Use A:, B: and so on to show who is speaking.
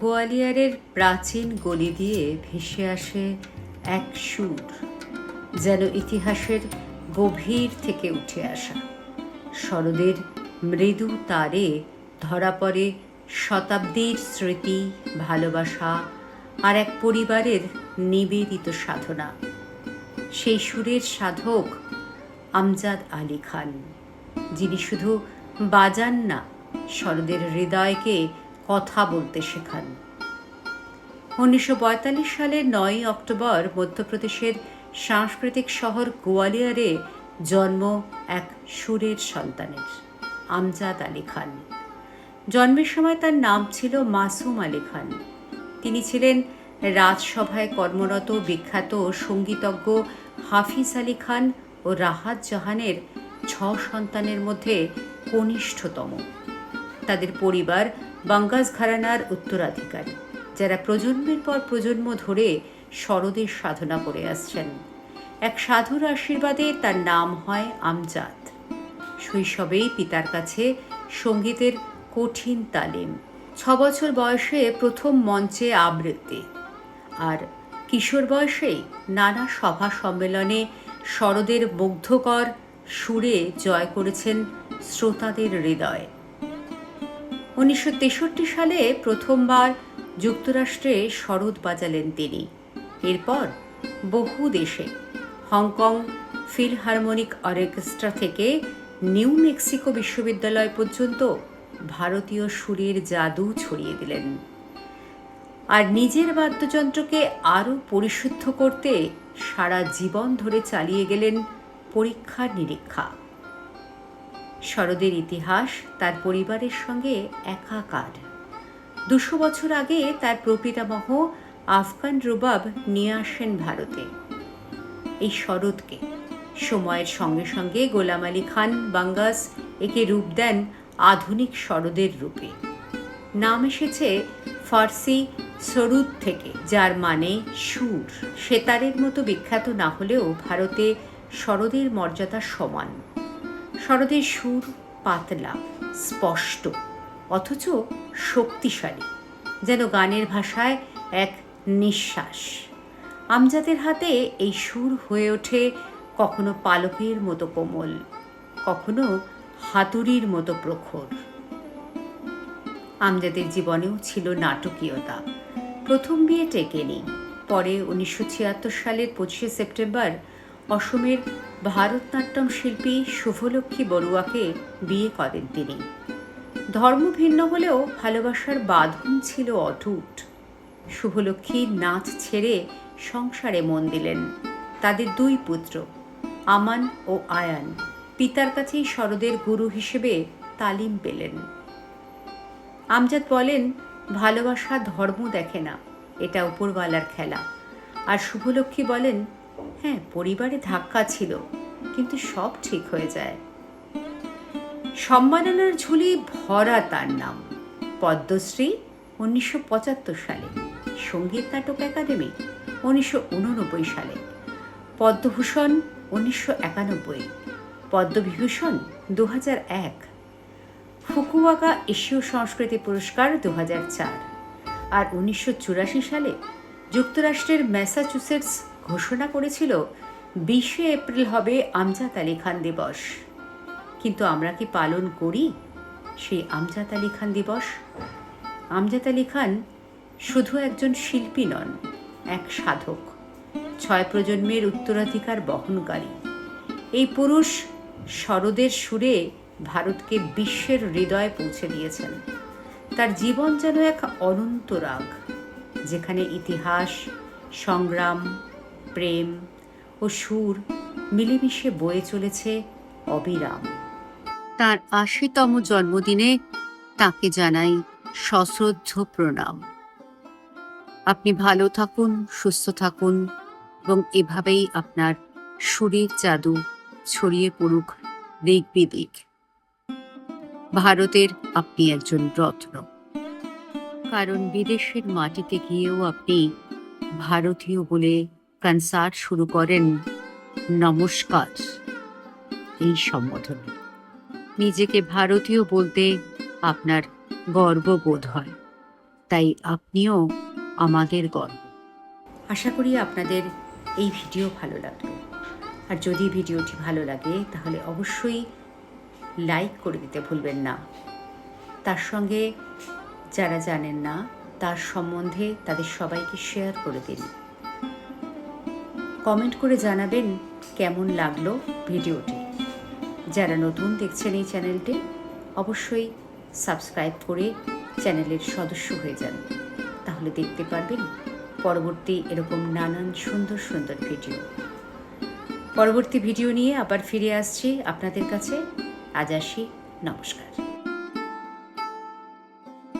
A: গোয়ালিয়রের প্রাচীন গলি দিয়ে ভেসে আসে এক সুর, যেন ইতিহাসের গভীর থেকে উঠে আসা। শরদের মৃদু তারে ধরা পড়ে শতাব্দীর স্মৃতি, ভালোবাসা আর এক পরিবারের নিবেদিত সাধনা। সেই সুরের সাধক আমজাদ আলী খান, যিনি শুধু বাজান না, শরদের হৃদয়কে কথা বলতে শেখান। উনিশশো পঁয়তাল্লিশ সালের নয়ই অক্টোবর মধ্যপ্রদেশের সাংস্কৃতিক শহর গোয়ালিয়রে জন্ম এক সুরের সন্তানের, আমজাদ আলী খান। জন্মের সময় তার নাম ছিল মাসুম আলী খান। তিনি ছিলেন রাজসভায় কর্মরত বিখ্যাত সঙ্গীতজ্ঞ হাফিজ আলী খান ও রাহাত জাহানের ছ সন্তানের মধ্যে কনিষ্ঠতম। তাদের পরিবার বাঙ্গাস ঘরানার উত্তরাধিকারী, যারা প্রজন্মের পর প্রজন্ম ধরে শরদের সাধনা করে আসছেন। এক সাধুর আশীর্বাদে তার নাম হয় আমজাদ। শৈশবেই পিতার কাছে সঙ্গীতের কঠিন তালিম, ছ বছর বয়সে প্রথম মঞ্চে আবৃত্তি আর কিশোর বয়সেই নানা সভা সম্মেলনে শরদের মুগ্ধকর সুরে জয় করেছেন শ্রোতাদের হৃদয়। উনিশশো তেষট্টি সালে প্রথমবার যুক্তরাষ্ট্রে শরৎ বাজালেন তিনি। এরপর বহু দেশে, হংকং, ফিলহারমোনিক অর্কেস্ট্রা থেকে নিউ মেক্সিকো বিশ্ববিদ্যালয় পর্যন্ত ভারতীয় সুরের জাদু ছড়িয়ে দিলেন। আর নিজের বাদ্যযন্ত্রকে আরও পরিশুদ্ধ করতে সারা জীবন ধরে চালিয়ে গেলেন পরীক্ষা নিরীক্ষা শরদের ইতিহাস, তার পরিবারের সঙ্গে একাকার। দুশো বছর আগে তার প্রপিতামহ আফগান রুবাব নিয়ে আসেন ভারতে। এই শরৎকে সময়ের সঙ্গে সঙ্গে গোলাম আলী খান বাঙ্গাস একে রূপ দেন আধুনিক শরদের রূপে। নাম এসেছে ফার্সি সরুদ থেকে, যার মানে সুর। সেতারের মতো বিখ্যাত না হলেও ভারতে শরদের মর্যাদা সমান। শরদের সুর পাতলা, স্পষ্ট, অথচ শক্তিশালী, যেন গানের ভাষায় এক নিঃশ্বাস। আমজাদের হাতে এই সুর হয়ে ওঠে কখনো পালকের মতো কোমল, কখনো হাতুড়ির মতো প্রখর। আমজাদের জীবনেও ছিল নাটকীয়তা। প্রথম বিয়ে টেকেনি, পরে উনিশশো ছিয়াত্তর সালের পঁচিশে সেপ্টেম্বর অসমের ভারতনাট্যম শিল্পী শুভলক্ষ্মী বড়ুয়াকে বিয়ে করেন তিনি। ধর্ম ভিন্ন হলেও ভালোবাসার বাঁধন ছিল অটুট। শুভলক্ষ্মী নাচ ছেড়ে সংসারে মন দিলেন। তাদের দুই পুত্র, আমান ও আয়ান, পিতার কাছেই শরদের গুরু হিসেবে তালিম পেলেন। আমজাদ বলেন, ভালোবাসা ধর্ম দেখে না, এটা উপরওয়ালার খেলা। আর শুভলক্ষ্মী বলেন হ্যাঁ পরিবারে ধাক্কা ছিল, কিন্তু সব ঠিক হয়ে যায়। সম্মাননার ঝুলি ভরা তার নাম। পদ্মশ্রী উনিশশো পঁচাত্তর সালে, সংগীত নাটক একাডেমি উনিশশো উননব্বই সালে, পদ্মভূষণ উনিশশো একানব্বই, পদ্মবিভূষণ দু হাজার এক ফুকুয়াকা এশীয় সংস্কৃতি পুরস্কার দু হাজার চার, আর উনিশশো চুরাশি সালে যুক্তরাষ্ট্রের ম্যাসাচুসেটস ঘোষণা করেছিল, বিশে এপ্রিল হবে আমজাদ আলী খান দিবস। কিন্তু আমরা কি পালন করি সেই আমজাদ আলী খান দিবস? আমজাদ আলী খান শুধু একজন শিল্পী নন, এক সাধক, ছয় প্রজন্মের উত্তরাধিকার বহনকারী। এই পুরুষ শরদের সুরে ভারতকে বিশ্বের হৃদয়ে পৌঁছে দিয়েছেন। তার জীবন যেন এক অনন্ত রাগ, যেখানে ইতিহাস, সংগ্রাম প্রেম ও সুর মিলেমিশে বয়ে চলেছে অবিরাম। তার আশিতম জন্মদিনে তাকে জানাই সশ্রদ্ধ প্রণাম। আপনি ভালো থাকুন, সুস্থ থাকুন এবং এভাবেই আপনার সুরের জাদু ছড়িয়ে পড়ুক দিক বিদিক ভারতের আপনি একজন রত্ন। কারণ বিদেশের মাটিতে গিয়েও আপনি ভারতীয় বলে কনসার্ট শুরু করেন। নমস্কার। এই সম্বোধনে। নিজেকে ভারতীয় বলতে আপনার গর্ববোধ হয়। তাই আপনিও আমাদের গর্ব। আশা করি আপনাদের এই ভিডিও ভালো লাগল। আর যদি ভিডিওটি ভালো লাগে, তাহলে অবশ্যই লাইক করে দিতে ভুলবেন না। তার সঙ্গে যারা জানেন না, তার সম্বন্ধে তাদের সবাইকে শেয়ার করে দিন। কমেন্ট করে জানাবেন কেমন লাগল ভিডিওটি। যারা নতুন দেখছেন এই চ্যানেলটি, অবশ্যই সাবস্ক্রাইব করে চ্যানেলের সদস্য হয়ে যান। তাহলে দেখতে পারবেন পরবর্তী এরকম নানান সুন্দর সুন্দর ভিডিও। পরবর্তী ভিডিও নিয়ে আবার ফিরে আসছি আপনাদের কাছে। আজ আসি। নমস্কার।